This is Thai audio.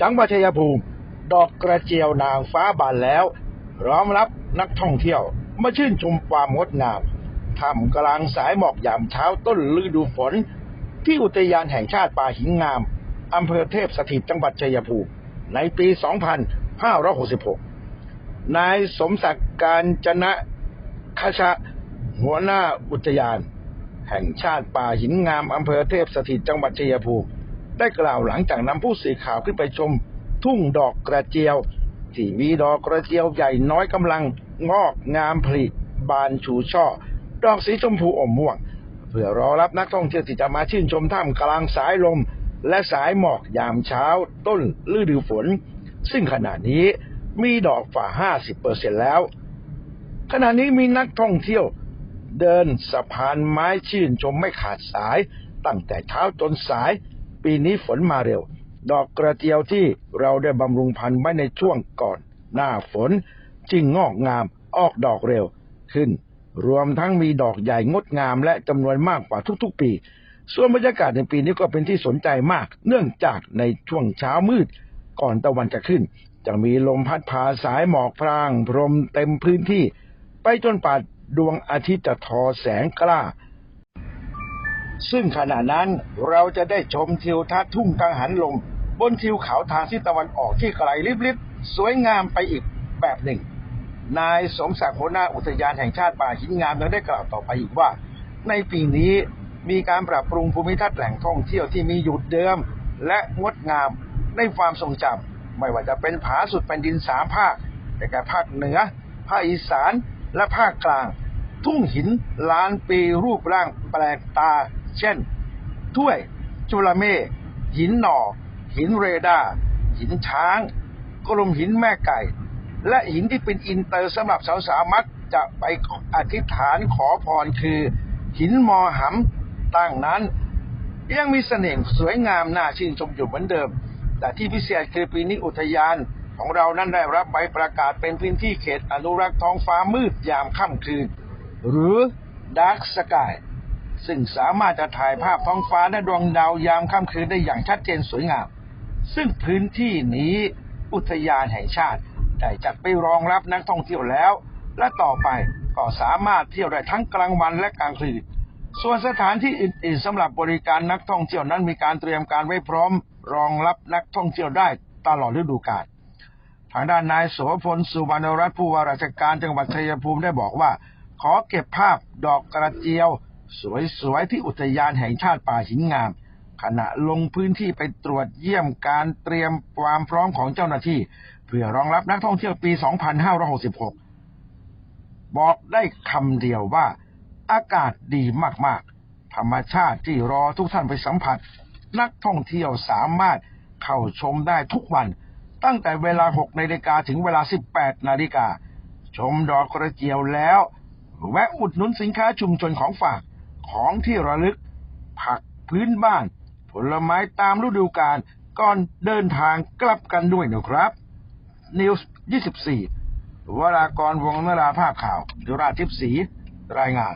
จังหวัดชัยภูมิ ดอกกระเจียวนางฟ้าบานแล้วร้อมรับนักท่องเที่ยว มาชื่นชมความงดงามท่ามกลางสายหมอกยามเช้าต้นฤดูฝน ที่อุทยานแห่งชาติป่าหินงาม อำเภอเทพสถิตจังหวัดชัยภูมิ ในปี 2566 นายสมศักดิ์การจนะคชะ หัวหน้าอุทยาน แห่งชาติป่าหินงาม อำเภอเทพสถิตจังหวัดชัยภูมิ ได้กล่าวหลังจากนำผู้สื่อข่าวขึ้นไปชม ทุ่งดอกกระเจียวที่มีดอกกระเจียวใหญ่น้อยกำลังงอกงามผลิบานชูช่อ ดอกสีชมพูอมม่วง เพื่อรอรับนักท่องเที่ยวที่จะมาชื่นชมท่ามกลางสายลม และสายหมอกยามเช้า ต้นฤดูฝน ซึ่งขณะนี้มีดอกฝ่า 50%แล้ว ขณะนี้มีนักท่องเที่ยว เดินสะพานไม้ชื่นชมไม่ขาดสาย ตั้งแต่เช้าจนสาย ปีนี้ฝนมาเร็ว ดอกกระเจียวที่เราได้บำรุงพันธุ์ไว้ในช่วงก่อน หน้าฝนจึงงอกงามออกดอกเร็วขึ้น รวมทั้งมีดอกใหญ่งดงามและจำนวนมากกว่าทุกๆปี ส่วนบรรยากาศในปีนี้ก็เป็นที่สนใจมาก เนื่องจากในช่วงเช้ามืดก่อนตะวันจะขึ้น จะมีลมพัดพาสายหมอกพราง พรมเต็มพื้นที่ ไปจนป่าดวงอาทิตย์จะทอแสงกล้า ซึ่งขณะนั้นเราจะได้ชมทิวทัศน์ทุ่งกังหันลม บนทิวเขาทางทิศตะวันออกที่ไกลลิบๆสวยงามไปอีกแบบหนึ่ง นายสมศักดิ์หัวหน้าอุทยานแห่งชาติป่าหินงามยังได้กล่าวต่อไปอีกว่า ในปีนี้มีการปรับปรุงภูมิทัศน์แหล่งท่องเที่ยวที่มีอยู่เดิม และงดงามในความทรงจำไม่ว่าจะเป็นผาสุดแผ่นดินสามภาคแต่แก่ภาคเหนือ ภาคอีสานและภาคกลาง ทุ่งหินล้านปีรูปร่างแปลกตา เช่น ถ้วยจุลเมฆหินหน่อหินเรดาร์หินช้างกลมหินแม่ไก่ และหินที่เป็นอินเตอร์สำหรับสาวๆมักจะไปอธิษฐานขอพรคือ หินมอหำตั้งนั้น ยังมีเสน่ห์สวยงามน่าชื่นชมอยู่เหมือนเดิม แต่ที่พิเศษคือปีนี้อุทยานของเรานั้นได้รับใบประกาศเป็นพื้นที่เขตอนุรักษ์ท้องฟ้ามืดยามค่ำคืน หรือ Dark Sky ซึ่งสามารถจะถ่ายภาพท้องฟ้าและดวงดาวยามค่ำคืนได้อย่างชัดเจนสวยงาม ซึ่งพื้นที่นี้อุทยานแห่งชาติได้จัดไปรองรับนักท่องเที่ยวแล้ว และต่อไปก็สามารถเที่ยวได้ทั้งกลางวันและกลางคืน ส่วนสถานที่อื่นๆสำหรับบริการนักท่องเที่ยวนั้นมีการเตรียมการไว้พร้อม รองรับนักท่องเที่ยวได้ตลอดฤดูกาลทางด้านนายโสพลสุวรรณรัตน์ผู้ว่าราชการจังหวัดชัยภูมิได้บอกว่า ขอเก็บภาพดอกกระเจียว สวยๆที่อุทยานแห่งชาติป่าหินงาม ขณะลงพื้นที่ไปตรวจเยี่ยมการเตรียมความพร้อมของเจ้าหน้าที่ เพื่อรองรับนักท่องเที่ยวปี 2566 บอกได้คำเดียวว่า อากาศดีมากๆ ธรรมชาติที่รอทุกท่านไปสัมผัส นักท่องเที่ยวสามารถเข้าชมได้ทุกวัน ตั้งแต่เวลา 6นาฬิกาถึงเวลา 18นาฬิกาชมดอกกระเจียวแล้ว แวะอุดหนุนสินค้าชุมชนของฝาก ของที่ระลึก ผักพื้นบ้าน ผลไม้ตามฤดูกาลก่อนเดินทางกลับกันด้วยนะครับนิวส์24วรากรวงนราภาพข่าวดุราทิพสีรายงาน